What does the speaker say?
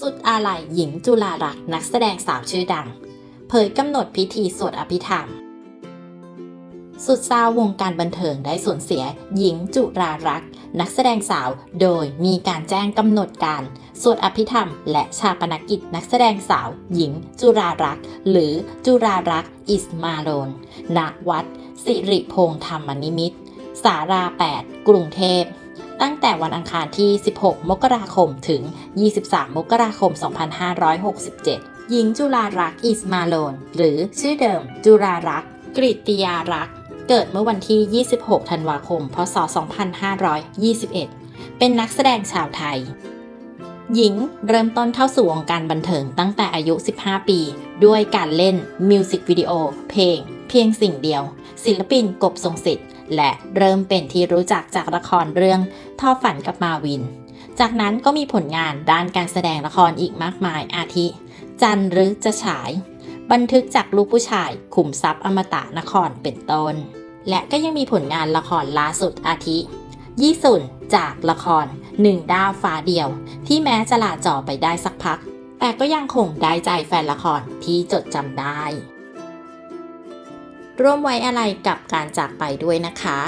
สุดอาลัยหญิงจุฬารักษ์นักแสดงสาวชื่อดัง เผยกำหนดพิธีสวดอภิธรรม สุดเศร้าวงการบันเทิงได้สูญเสียหญิงจุรารักษ์นักแสดงสาวโดยมีการแจ้งกำหนดการ สวดอภิธรรม และชาปนกิจนักแสดงสาว หญิง จุรารักษ์หรือจุรารักษ์อิสมาโลนณวัด สิริพงษ์ธรรมนิมิตรสารา 8 กรุงเทพ ตั้งแต่วันอังคารที่ 16 มกราคมถึง 23 มกราคม 2567หญิงจุฬารักษ์อิสมาโลน หรือชื่อเดิม จุฬารักษ์กริติยารักษ์เกิดเมื่อวันที่ 26 ธันวาคม พศ 2521 เป็นนักแสดงชาวไทย หญิงเริ่มต้นเข้าสู่วงการบันเทิงตั้งแต่อายุ 15 ปี ด้วยการเล่นมิวสิกวิดีโอเพลง เพียงสิ่งเดียว ศิลปินกบทรงสิทธิ์ และเริ่มเป็นที่รู้จักจากละครเรื่องท่อฝันกับมาวิน จากนั้นก็มีผลงานด้านการแสดงละครอีกมากมายอาทิ จันหรือจะฉาย บันทึกจากลูกผู้ชายขุมทรัพย์อมตะนครเป็นต้น และก็ยังมีผลงานละครล่าสุดอาทิ ยี่สุนจากละครหนึ่งดาวฟ้าเดียว ที่แม้จะลาจอไปได้สักพัก แต่ก็ยังคงได้ใจแฟนละครที่จดจำได้ ร่วมไว้อะไรกับการจากไปด้วยนะคะ